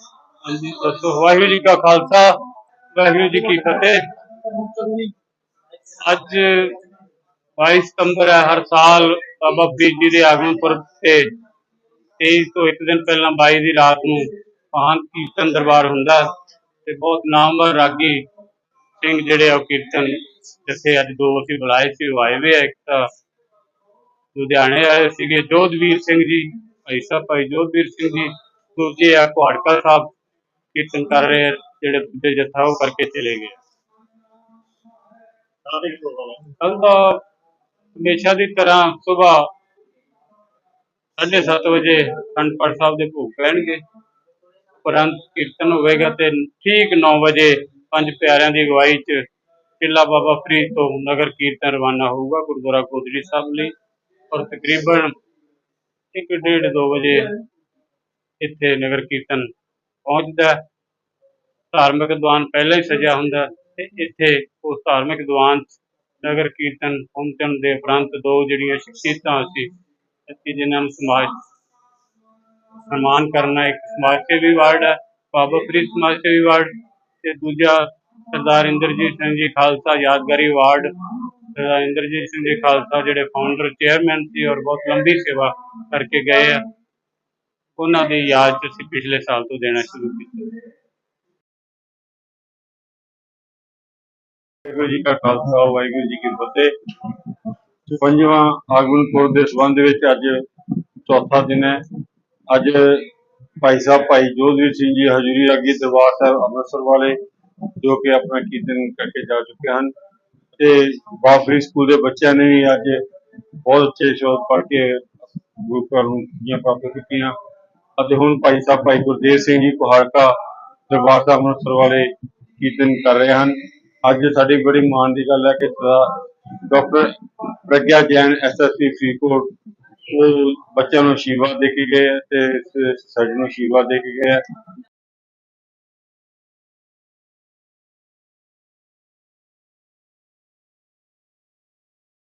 ਹਾਂਜੀ ਦੋਸਤੋ ਵਾਹਿਗੁਰੂ ਜੀ ਕਾ ਖਾਲਸਾ, ਵਾਹਿਗੁਰੂ ਜੀ ਕੀ ਫਤਿਹ। ਅੱਜ 22 ਸਤੰਬਰ ਹੈ, ਹਰ ਸਾਲ ਬਾਬਾ ਫਰੀਦ ਜੀ ਦੇ ਆਗਮਨ ਪੁਰਬ ਤੇ 23 ਤੋਂ ਇੱਕ ਦਿਨ ਪਹਿਲਾਂ 22 ਦੀ ਰਾਤ ਨੂੰ ਮਹਾਨ ਕੀਰਤਨ ਦਰਬਾਰ ਹੁੰਦਾ ਤੇ ਬਹੁਤ ਨਾਮਵਰ ਰਾਗੀ ਸਿੰਘ ਜਿਹੜੇ ਉਹ ਕੀਰਤਨ ਜਿੱਥੇ ਅੱਜ ਦੋ ਅਸੀਂ ਬੁਲਾਏ ਸੀ, ਉਹ ਆਏ ਵੇ ਆ, ਇੱਕ ਤਾਂ ਲੁਧਿਆਣੇ ਆਏ ਸੀਗੇ, ਜੋਧਵੀਰ ਸਿੰਘ ਜੀ, ਭਾਈ ਸਾਹਿਬ, ਭਾਈ ਜੋਧਵੀਰ ਸਿੰਘ ਜੀ ਦੂਜੇ ਆ, ਕੁਹਾੜਕਾ ਸਾਹਿਬ ਕੀਰਤਨ ਕਰ ਰਹੇ ਜਿਹੜੇ ਬੁੱਢੇ ਜੱਥਾ, ਉਹ ਕਰਕੇ ਚਲੇ ਗਏ ਕੱਲ ਹਮੇਸ਼ਾ ਦੀ ਤਰ੍ਹਾਂ ਸਵੇਰ 7:30 ਵਜੇ ਅਖੰਡ ਸਾਹਿਬ ਦੇ ਭੋਗ ਪੈਣਗੇ ਉਪਰੰਤ ਕੀਰਤਨ ਹੋਵੇਗਾ ਤੇ ਠੀਕ 9 ਵਜੇ ਪੰਜ ਪਿਆਰਿਆਂ ਦੀ ਅਗਵਾਈ 'ਚ ਕਿਲਾ ਬਾਬਾ ਫਰੀਦ ਤੋਂ ਨਗਰ ਕੀਰਤਨ ਰਵਾਨਾ ਹੋਊਗਾ ਗੁਰਦੁਆਰਾ ਗੋਦੜੀ ਸਾਹਿਬ ਲਈ। ਔਰ ਤਕਰੀਬਨ 1:30 2 ਵਜੇ ਇੱਥੇ ਨਗਰ ਕੀਰਤਨ ਪਹੁੰਚਦਾ ਧਾਰਮਿਕ ਦੀਵਾਨ ਪਹਿਲਾਂ ਹੀ ਸਜਿਆ ਹੁੰਦਾ ਤੇ ਇੱਥੇ ਉਸ ਧਾਰਮਿਕ ਦੀਵਾਨ ਨਗਰ ਕੀਰਤਨ ਪਹੁੰਚਣ ਦੇ ਉਪਰੰਤ ਦੋ ਜਿਹੜੀਆਂ ਸ਼ਖਸੀਅਤਾਂ ਸੀ ਅਸੀਂ ਜਿਨ੍ਹਾਂ ਨੂੰ ਸਮਾਜ ਸਨਮਾਨ ਕਰਨਾ ਇੱਕ ਸਮਾਜ ਸੇਵੀ ਵਾਰਡ ਹੈ, ਬਾਬਾ ਫਰੀਦ ਸਮਾਜ ਸੇਵੀ ਵਾਰਡ ਤੇ ਦੂਜਾ ਸਰਦਾਰ ਇੰਦਰਜੀਤ ਸਿੰਘ ਜੀ ਖਾਲਸਾ ਯਾਦਗਾਰੀ ਵਾਰਡ। ਸਰਦਾਰ ਇੰਦਰਜੀਤ ਸਿੰਘ ਜੀ ਖਾਲਸਾ ਜਿਹੜੇ ਫਾਊਂਡਰ ਚੇਅਰਮੈਨ ਸੀ ਔਰ ਬਹੁਤ ਲੰਬੀ ਸੇਵਾ ਕਰਕੇ ਗਏ ਆ। ਉਹਨਾਂ ਦੀ ਯਾਦ 'ਚ ਅਸੀਂ ਪਿਛਲੇ ਸਾਲ ਤੋਂ ਦੇਣਾ ਸ਼ੁਰੂ ਕੀਤਾ। ਵਾਹਿਗੁਰੂ ਜੀ ਕਾ ਖਾਲਸਾ, ਵਾਹਿਗੁਰੂ ਜੀ ਕੀ ਫਤਿਹ। ਪੰਜਵਾਂ ਆਗਮਨ ਦੇ ਸੰਬੰਧ ਵਿੱਚ ਅੱਜ ਚੌਥਾ ਦਿਨ ਹੈ। ਅੱਜ ਭਾਈ ਸਾਹਿਬ, ਭਾਈ ਜੋਧਵੀਰ ਸਿੰਘ ਜੀ ਹਜੂਰੀ ਰਾਗੀ ਦਰਬਾਰ ਸਾਹਿਬ ਅੰਮ੍ਰਿਤਸਰ ਵਾਲੇ, ਜੋ ਕਿ ਆਪਣਾ ਕੀਰਤਨ ਕਰਕੇ ਜਾ ਚੁੱਕੇ ਹਨ। ਤੇ ਬਾਫਰੀ ਸਕੂਲ ਦੇ ਬੱਚਿਆਂ ਨੇ ਵੀ ਅੱਜ ਬਹੁਤ ਅੱਛੇ ਸ਼ਬਦ ਪੜ੍ਹ ਕੇ ਗੁਰੂ ਘਰ ਨੂੰ ਖੁਸ਼ੀਆਂ ਪ੍ਰਾਪਤ ਕੀਤੀਆਂ। ਅਤੇ ਹੁਣ ਭਾਈ ਸਾਹਿਬ, ਭਾਈ ਗੁਰਦੇਵ ਸਿੰਘ ਜੀ ਕੁਹਾੜਕਾ ਦਰਬਾਰ ਸਾਹਿਬ ਅੰਮ੍ਰਿਤਸਰ ਵਾਲੇ ਕੀਰਤਨ ਕਰ ਰਹੇ ਹਨ। ਅੱਜ ਸਾਡੀ ਬੜੀ ਮਾਣ ਦੀ ਗੱਲ ਹੈ ਕਿ ਡਾਕਟਰ ਪ੍ਰਗਿਆ ਜੈਨ ਐਸਐਸਪੀ ਫਰੀਦਕੋਟ, ਉਹ ਬੱਚਿਆਂ ਨੂੰ ਆਸ਼ੀਰਵਾਦ ਦੇ ਕੇ ਗਏ ਤੇ ਸਾਡੇ ਨੂੰ ਆਸ਼ੀਰਵਾਦ ਦੇ ਕੇ ਗਏ